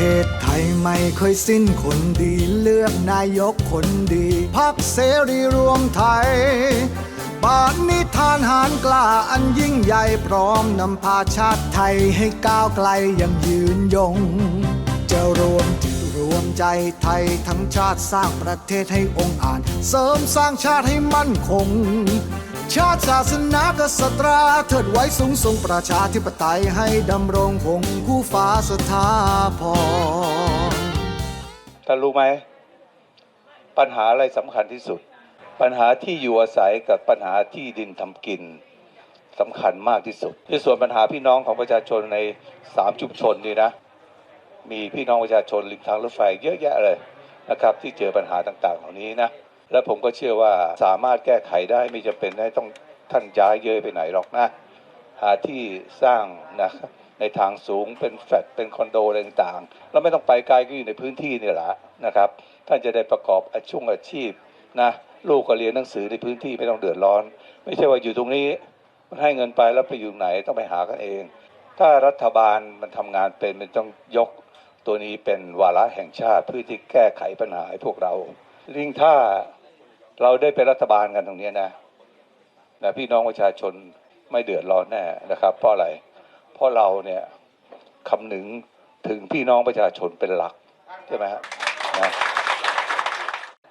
ทศไทยไม่เคยสิ้นคนดีเลือกนายกคนดีพักเสรีรวมไทย บาทนิทานหารกล้าอันยิ่งใหญ่พร้อมนำพาชาติไทยให้ก้าวไกลย่างยืนยง จะรวมจิตรวมใจไทยทั้งชาติสร้างประเทศให้องค์อาจเสริมสร้างชาติให้มั่นคง ชาติศาสนากษัตราเทิดไว้สูงส่งประชาธิปไตยให้ดำรงคงคู่ฟ้าสถาพรท่านรู้ไหม ปัญหาอะไรสำคัญที่สุด ปัญหาที่อยู่อาศัยกับปัญหาที่ดินทำกินสำคัญมากที่สุดในส่วนปัญหาพี่น้องของประชาชนในสามชุมชนนี่นะ มีพี่น้องประชาชนริมทางรถไฟเยอะแยะเลยนะครับ ที่เจอปัญหาต่างๆ เหล่านี้นะ และผมก็เชื่อว่าสามารถแก้ไขได้ไม่จำเป็นให้ต้องท่านย้ายเยอะไปไหนหรอกนะ หาที่สร้างนะในทางสูงเป็นแฟลตเป็นคอนโดอะไรต่างๆแล้วไม่ต้องไปไกลก็อยู่ในพื้นที่นี่แหละนะครับ ท่านจะได้ประกอบอาช่งอาชีพนะลูกก็เรียนหนังสือในพื้นที่ไม่ต้องเดือดร้อน ไม่ใช่ว่าอยู่ตรงนี้มันให้เงินไปแล้วไปอยู่ไหนต้องไปหากันเอง ถ้ารัฐบาลมันทำงานเป็นมันต้องยกตัวนี้เป็นวาระแห่งชาติเพื่อที่แก้ไขปัญหาให้พวกเราลิงถ้า เราได้เป็นรัฐบาลกันตรงนี้นะนะพี่น้องประชาชนไม่เดือดร้อนแน่นะครับ เพราะอะไร เพราะเราเนี่ยคำนึงถึงพี่น้องประชาชนเป็นหลักใช่ไหมฮะนะ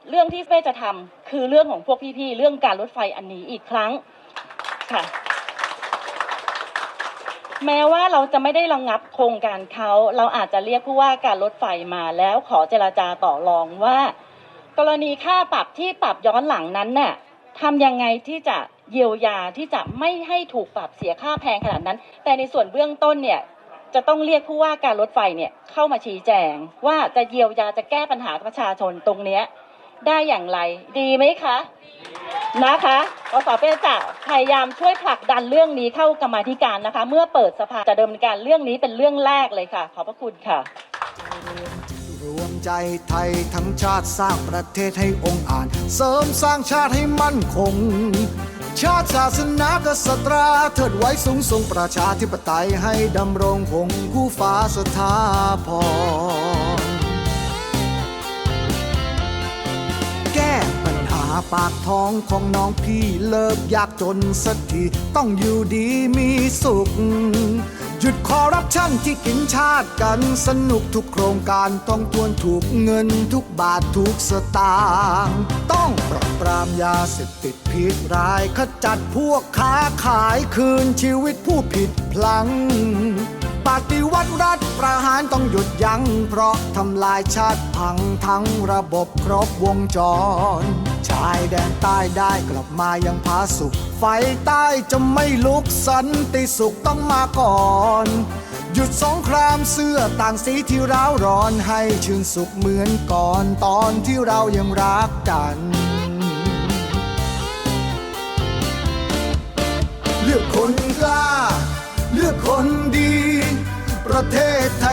เรื่องที่เป้จะทำคือเรื่องของพวกพี่ๆ เรื่องการรถไฟอันนี้อีกครั้งค่ะ แม้ว่าเราจะไม่ได้ระงับโครงการเขา เราอาจจะเรียกผู้ว่าการรถไฟมาแล้วขอเจราจาต่อรองว่า กรณีค่าปรับที่ปรับย้อนหลังนั้นน่ะทำยังไงที่จะเยียวยาที่จะไม่ให้ถูกปรับเสียค่าแพงขนาดนั้น แต่ในส่วนเบื้องต้นเนี่ยจะต้องเรียกผู้ว่าการรถไฟเนี่ยเข้ามาชี้แจง ว่าจะเยียวยาจะแก้ปัญหาประชาชนตรงเนี้ยได้อย่างไร ดีไหมคะนะคะกสเปจะพยายามช่วยผลักดันเรื่องนี้เข้ากรรมาธิการนะคะ เมื่อเปิดสภาจะดำเนินการเรื่องนี้เป็นเรื่องแรกเลยค่ะ ขอบพระคุณค่ะ รวมใจไทยทั้งชาติสร้างประเทศให้องค์อาจเสริมสร้างชาติให้มั่นคง ชาติศาสนากษัตราเทิดไว้สูงส่งประชาธิปไตยให้ดำรงคงคู่ฟ้าสถาพรแก้ปัญหาปากท้องของน้องพี่เลิกยากจนสักทีต้องอยู่ดีมีสุข หยุดคอรับชันที่กินชาติกันสนุกทุกโครงการต้องทวนถูกเงินทุกบาททุกสตางค์ต้องปราบปรามยาเสพติดผิดร้ายขจัดพวกค้าขายคืนชีวิตผู้ผิดพลัง ปฏิวัติรัฐประหารต้องหยุดยัง้งเพราะทำลายชาติพังทั้งระบบครบวงจร ชายแดนใต้ได้กลับมายังผาสุข ไฟใต้จะไม่ลุกสันติสุขต้องมาก่อน หยุดสงครามเสื้อต่างสีที่ร้าวร้อนให้ชื่นสุขเหมือนก่อนตอนที่เรายังรักกันเลือกคนกล้า